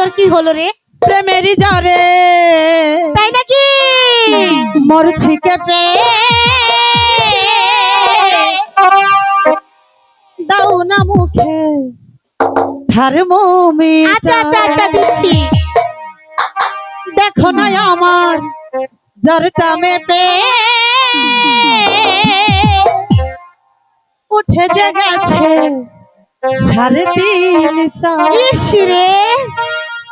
তোর কি হলো রে? প্রেমেরই জ্বরে। তাই নাকি? মরছি কেঁপে। দাও না মুখে। আচ্ছা আচ্ছা আচ্ছা দিচ্ছি। দেখো না আমার জ্বরটা মেপে। উঠে যে গেছে সাড়ে তিন চার।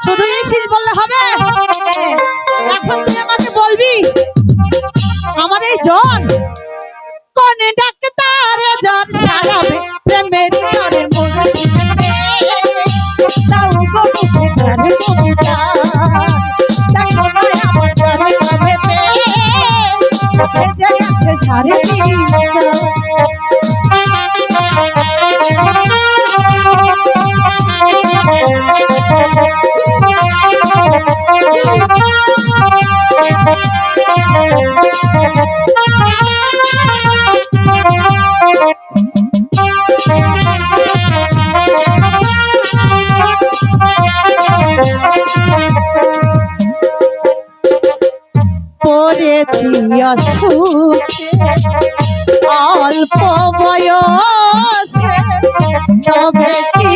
শুধু ইসিস বললে হবে? এখন তুই আমাকে বলবি? আমার এই জন, কোন ডাক্তার জন, সারাবে প্রেমের গেছে সাড়ে পড়েছি অসুখে অল্প বয়সে তবে কি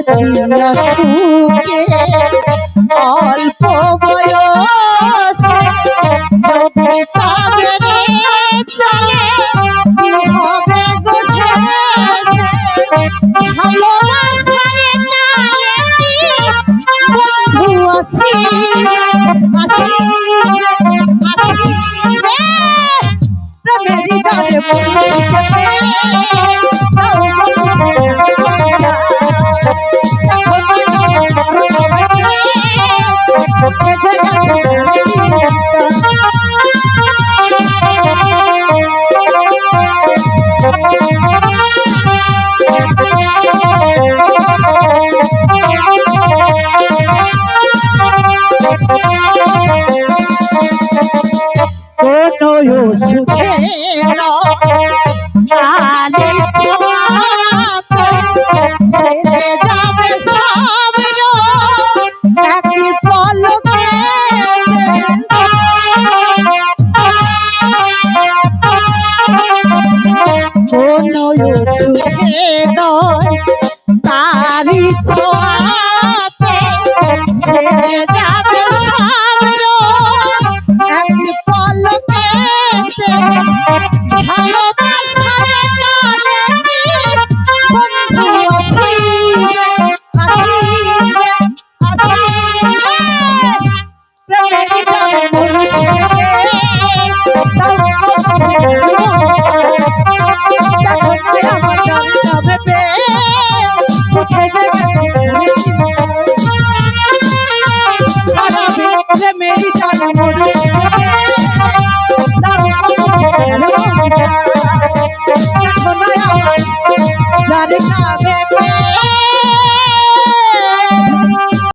পড়েছি অসুখে অল্প বয়সে তবে তবে চলে হবে গো শেষে? ভালোবাসার বন্ধু আসি আসি আসি রে প্রেমেরই দরে পড়িতে কোনো সুখে ছোঁয়াতে ছেড়ে যাবে সব একই পলকে সুখে নয় তারি ছোঁয়াতে প্রেমের গানে মরিবে দেখো